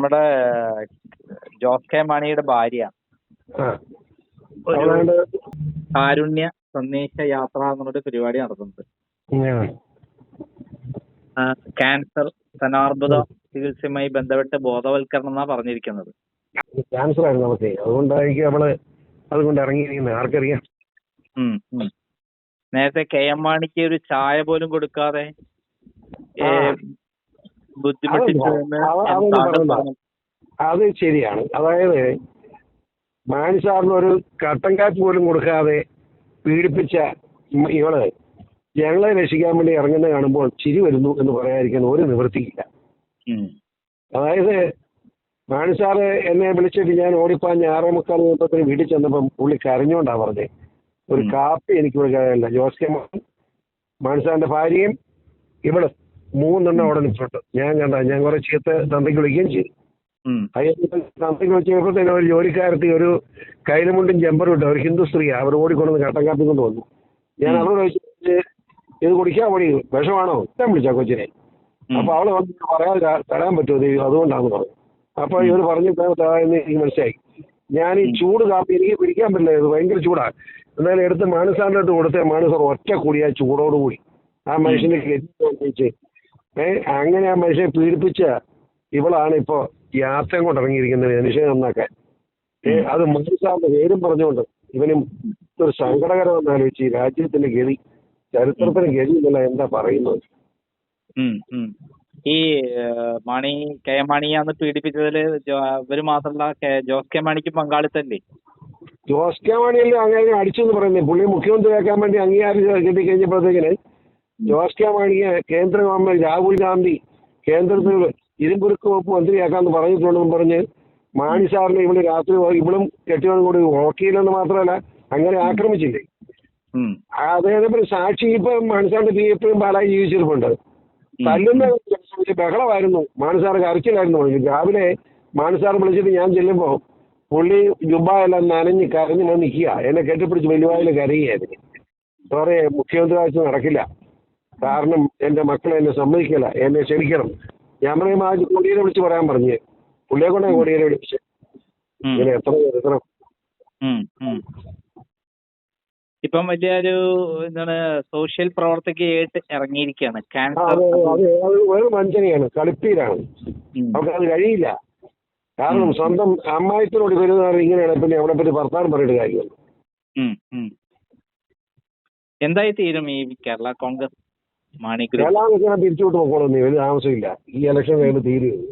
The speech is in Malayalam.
നമ്മുടെ ജോസ് കെ മാണിയുടെ ഭാര്യ. കാരുണ്യ സന്ദേശ യാത്ര എന്നുള്ളൊരു പരിപാടി. ആ, ക്യാൻസർ ധനാർബുദ ചികിത്സയുമായി ബന്ധപ്പെട്ട് ബോധവൽക്കരണം എന്നാ പറഞ്ഞിരിക്കുന്നത്. ക്യാൻസർ ആയിരുന്നു നമുക്ക് അതുകൊണ്ടായിരിക്കും നമ്മൾ അതുകൊണ്ട് ഇറങ്ങിയിരിക്കുന്നത്. ആർക്കറിയാം. നേരത്തെ കെ എം മാണിക്ക് ഒരു ചായ പോലും കൊടുക്കാതെ. ബുദ്ധിമുട്ടിച്ചു അത് ശരിയാണ്. അതായത് മാണി സാറിന് ഒരു കട്ടൻ കാറ്റ് പോലും കൊടുക്കാതെ പീഡിപ്പിച്ച ഇവൾ ഞങ്ങളെ രക്ഷിക്കാൻ വേണ്ടി ഇറങ്ങുന്ന കാണുമ്പോൾ ചിരി വരുന്നു എന്ന് പറയാതിരിക്കാൻ ഒരു നിവൃത്തിയില്ല. അതായത് മാണി സാറ് എന്നെ വിളിച്ചിട്ട് ഞാൻ ഓടിപ്പാഞ്ഞ് ആറേ മുക്കാൽ ദിവസത്തിന് വീട്ടിൽ ചെന്നപ്പം പുള്ളി കരഞ്ഞോണ്ടാ പറഞ്ഞത് ഒരു കാപ്പി എനിക്ക് കൊടുക്കാതെ ജോസ് കെ മാണി, മാണി സാറിന്റെ ഭാര്യയും ഇവൾ മൂന്നെണ്ണം അവിടെ നിൽപ്പുണ്ട് ഞാൻ കണ്ട ഞാൻ കുറെ ചീത്ത തന്തയ്ക്ക് വിളിക്കുകയും ചെയ്തു. തന്തയ്ക്ക് വിളിച്ചപ്പോഴത്തേനും ഒരു ജോലിക്കാരത്തി ഒരു കൈലുമുണ്ടും ജമ്പറും ഇട്ട് ഒരു ഹിന്ദു സ്ത്രീ അവർ ഓടിക്കൊണ്ടുവന്ന് കട്ടൻ കാപ്പി കൊണ്ട് വന്നു. ഞാൻ. അവരോട് ചോദിച്ചു ഇത് കുടിക്കാൻ മതി വിഷമാണോ? ഞാൻ വിളിച്ച കൊച്ചിനെ. അപ്പൊ അവൾ വന്ന് പറയാതെ ത- തരാൻ പറ്റുമോ? ദൈവം അതുകൊണ്ടാന്ന് പറഞ്ഞു. അപ്പൊ ഇവർ പറഞ്ഞു എന്ന് എനിക്ക് മനസ്സിലായി. ഞാൻ ഈ ചൂട് കാപ്പി എനിക്ക് പിടിക്കാൻ പറ്റില്ല. ഇത് ഭയങ്കര ചൂടാ. എന്നാലും എടുത്ത് മാനസാറിന്റെ അടുത്ത് കൊടുത്ത മാനസർ ഒറ്റ കൂടി ആ ചൂടോടുകൂടി. ആ മനുഷ്യനെ കെട്ടിച്ച് ഏ അങ്ങനെ ആ മനുഷ്യനെ പീഡിപ്പിച്ച ഇവളാണ് ഇപ്പോ യാത്ര കൊണ്ട് ഇറങ്ങിയിരിക്കുന്നത് മനുഷ്യനെ നന്നാക്കാൻ ഏ. അത് മനുഷ്യന്റെ പേരും പറഞ്ഞുകൊണ്ട് ഇവനും ഒരു സങ്കടകരമെന്ന് ആലോചിച്ച് ഈ രാജ്യത്തിന്റെ ഗതി ചരിത്രത്തിന് ഗതി എന്നല്ല എന്താ പറയുന്നത്. ഈ മണി മാണി കെ മാണിയാന്ന് പീഡിപ്പിച്ചതിൽ ഇവർ മാത്രമല്ല ജോസ് കെ മാണിക്ക് പങ്കാളിത്തല്ലേ ജോസ് കെ മാണിയല്ലേ അങ്ങനെ അടിച്ചു എന്ന് പറയുന്നത് പുള്ളി മുഖ്യമന്ത്രിയാക്കാൻ വേണ്ടി അംഗീകാരം കിട്ടി കഴിഞ്ഞപ്പോഴത്തേക്കിന് ജോസ് കെ മാണിയെ കേന്ദ്ര ഗവൺമെന്റ് രാഹുൽ ഗാന്ധി കേന്ദ്രത്തിൽ ഇരുമ്പുരുക്ക് വകുപ്പ് മന്ത്രിയാക്കാന്ന് പറഞ്ഞിട്ടുണ്ടെന്ന് പറഞ്ഞ് മാണി സാറിനെ ഇവിടെ രാത്രി ഇവളും കെട്ടിയവനും കൂടി ഓക്കിയില്ലെന്ന് മാത്രമല്ല അങ്ങനെ ആക്രമിച്ചില്ലേ? അതേപോലെ സാക്ഷി ഇപ്പൊ മാണിസാറിന്റെ പി എപ്പോഴും പാലായി ജീവിച്ചിരിപ്പുണ്ട്. തല്ലുന്ന ബഹളമായിരുന്നു. ബഹളമായിരുന്നു മാണിസാർ കരച്ചിലായിരുന്നു. രാവിലെ മാണിസാർ വിളിച്ചിട്ട് ഞാൻ ചെല്ലുമ്പോ പുള്ളി ജുബായെല്ലാം നനഞ്ഞ് കരഞ്ഞ് ഞാൻ നിൽക്കുക. എന്നെ കെട്ടിപ്പിടിച്ച് വലിയ കരയുകയായിരുന്നു. സാറേ മുഖ്യമന്ത്രി ആവശ്യം നടക്കില്ല. കാരണം എന്റെ മക്കളെ എന്നെ സമ്മതിക്കില്ല എന്നെ ക്ഷമിക്കണം. ഞാൻ പറയും ആ കോടിയേരെ വിളിച്ച് പറയാൻ പറഞ്ഞു. പുള്ളിയെ കൊണ്ടാ കോടിയേരെ വിളിച്ച്. ഇങ്ങനെ എത്ര എത്ര ഇപ്പം വലിയ ഇപ്പം വലിയൊരു എന്താണ് സോഷ്യൽ പ്രവർത്തകയായിട്ട് ഇറങ്ങിയിരിക്കുകയാണ് ക്യാൻസർ വേറെ വഞ്ചനയാണ് കളിപ്പീരാണ്. അവർക്ക് അത് കഴിയില്ല. കാരണം. സ്വന്തം അമ്മായത്തിനോട് വരുന്നതാണ് ഇങ്ങനെയാണ് പിന്നെ അവളെ പറ്റി ഭർത്താവ് പറയുന്ന കാര്യമല്ല. ഉം. എന്തായി തീരും ഈ കേരള കോൺഗ്രസ്? മാണി തിരിച്ചു വിട്ട് പോക്കോളൂ നീ വലിയ താമസമില്ല. ഈ ഇലക്ഷൻ കഴിയുമ്പോൾ തീരുകയുള്ളൂ